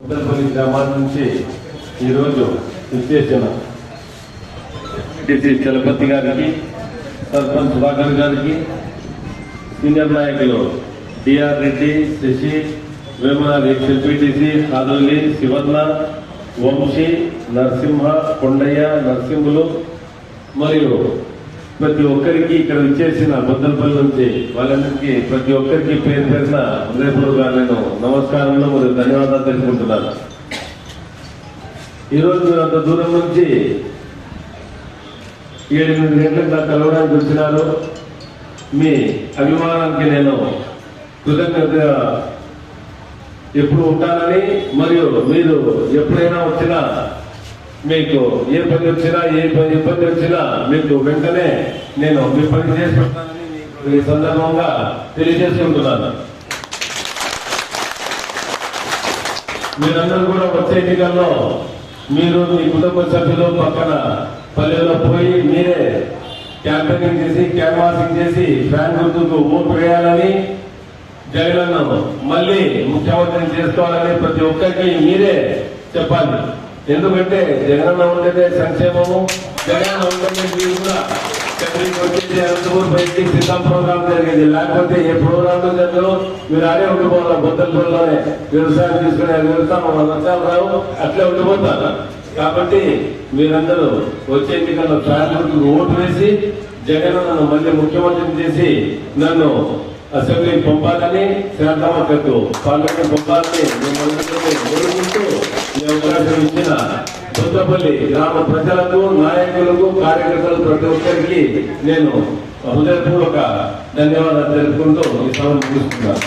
ఉండలపల్లి గ్రామాల నుంచి ఈరోజు విచ్చేసిన డిసి చలపతి గారికి సర్పంచ్ సుధాకర్ గారికి సీనియర్ నాయకులు D R Reddy Sasi Vemanath MPTC Kadoli Sivanna Vamsi Narasimha Kondaiah Narasimhulu మరియు ప్రతి ఒక్కరికి ఇక్కడ విచ్చేసిన బొద్దలపల్లి నుంచి వాళ్ళందరికీ ప్రతి ఒక్కరికి పేరు పేరున హృదయపూర్వక నేను నమస్కారంలో మరియు ధన్యవాదాలు తెలుపుకుంటున్నాను. ఈరోజు మీరు అంత దూరం నుంచి ఏడెనిమిది గంటలకు నాకు కలవడానికి వచ్చినారు మీ అభిమానానికి నేను కృతజ్ఞత ఎప్పుడు ఉంటానని మరియు మీరు ఎప్పుడైనా వచ్చినా మీకు ఏ పని వచ్చినా ఏ పని ఇబ్బంది వచ్చినా మీకు వెంటనే నేను మీ పని చేసి పెడతానని మీకు ఈ సందర్భంగా తెలియజేసుకుంటున్నాను. మీరందరూ కూడా వచ్చే ఎన్నికల్లో మీరు మీ కుటుంబ సభ్యులు పక్కన పల్లెల్లో పోయి మీరే క్యాంపెయినింగ్ చేసి క్యాన్వాసింగ్ చేసి ఫ్యాన్ గుర్తుకు ఓటు వేయాలని జగనన్ను మళ్ళీ ముఖ్యమంత్రిని చేసుకోవాలని ప్రతి ఒక్కరికి మీరే చెప్పాలి. ఎందుకంటే జగనన్న ఉండేదే సంక్షేమము జగనన్న ఉండేదే మీరు కూడా చంద్రుడికి వచ్చేసి అనంతపూర్ బయటికి సిద్ధం ప్రోగ్రామ్ జరిగేది. లేకపోతే ఏ ప్రోగ్రామ్ జరగదు మీరు అదే ఉండిపోవాలి. బొద్దలపూర్లోనే వ్యవసాయం తీసుకునే వ్యవసాయం వర్షాలు రావు అట్లే ఉండిపోతారు. కాబట్టి మీరందరూ వచ్చే ఎన్నికల్లో ఫ్యాన్లకు ఓటు వేసి జగన్ నన్ను మళ్ళీ ముఖ్యమంత్రిని చేసి నన్ను అసెంబ్లీకి పంపాలని శాంతమ్మకు పార్లమెంట్ పంపాలని మిమ్మల్ని కోరుకుంటూ ఈ అవకాశం ఇచ్చిన బుద్ధపల్లి గ్రామ ప్రజలకు నాయకులకు కార్యకర్తలు ప్రతి ఒక్కరికి నేను హృదయపూర్వక ధన్యవాదాలు తెలుపుకుంటూ ఈ సభను ముగిస్తున్నాను.